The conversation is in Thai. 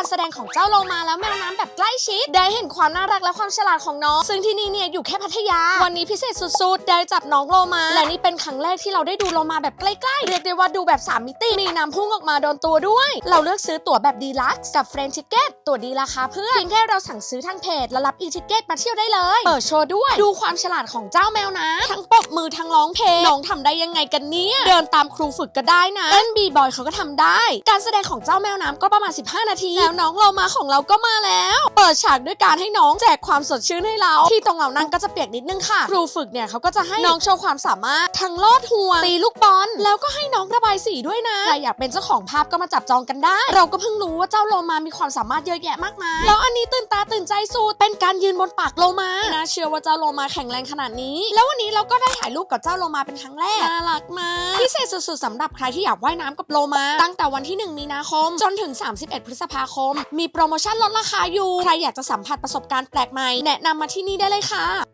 การแสดงของเจ้าโลมาแล้วแมวน้ำแบบใกล้ชิด ได้เห็นความน่ารักและความฉลาดของน้อง ซึ่งที่นี่เนี่ยอยู่แค่พัทยา วันนี้พิเศษสุดๆ ได้จับน้องโลมา และนี่เป็นครั้งแรกที่เราได้ดูโลมาแบบใกล้ๆ เรียกได้ว่าดูแบบ 3 มิติ มีน้ำพุ่งออกมาโดนตัวด้วย เราเลือกซื้อตั๋วแบบดีลักซ์กับเฟรนชิเกตตั๋วดีราคาเพื่อนเพียงแค่เราสั่งซื้อทางเพจแล้วรับอีทิเกตมาเที่ยวได้เลย เปิดโชว์ด้วย ดูความฉลาดของเจ้าแมวนะ ทั้งปบมือทั้งร้องเพลงน้องทำได้ยังไงกันเนี่ย เดินตามครูฝึกก็ได้นะเต้นบีบอยเขาก็ทำได้ การแสดงของเจ้าแมวน้ำก็ประมาณ 15 นาทีแล้วน้องโลมาของเราก็มาแล้ว เปิดฉากด้วยการให้น้องแจกความสดชื่นให้เรา ที่ตรงเรานั่งก็จะเปียกนิดนึงค่ะ ครูฝึกเนี่ยเขาก็จะให้น้องโชว์ความสามารถทั้งลอดห่วงตีลูกบอล แล้วก็ให้น้องระบายสีด้วยนะ ใครอยากเป็นเจ้าของภาพก็มาจับจองกันได้ เราก็เพิ่งรู้ว่าเจ้าโลมามีความสามารถเยอะแยะมากมาย แล้วอันนี้ตื่นตาตื่นใจสุด เป็นการยืนบนปากโลมาน่าเชื่อว่าเจ้าโลมาแข็งแรงขนาดนี้ แล้ววันนี้เราก็ได้ถ่ายรูปกับเจ้าโลมาเป็นครั้งแรก น่ารักมาก พิเศษสุดๆสำหรับใครที่อยากว่ายน้ำกับโลมา ตั้งแต่วันที่ 1 มีนาคม จนถึง 31 พฤษภาคม มีโปรโมชั่นลดราคาอยู่ ใครอยากจะสัมผัสประสบการณ์แปลกใหม่ แนะนำมาที่นี่ได้เลยค่ะ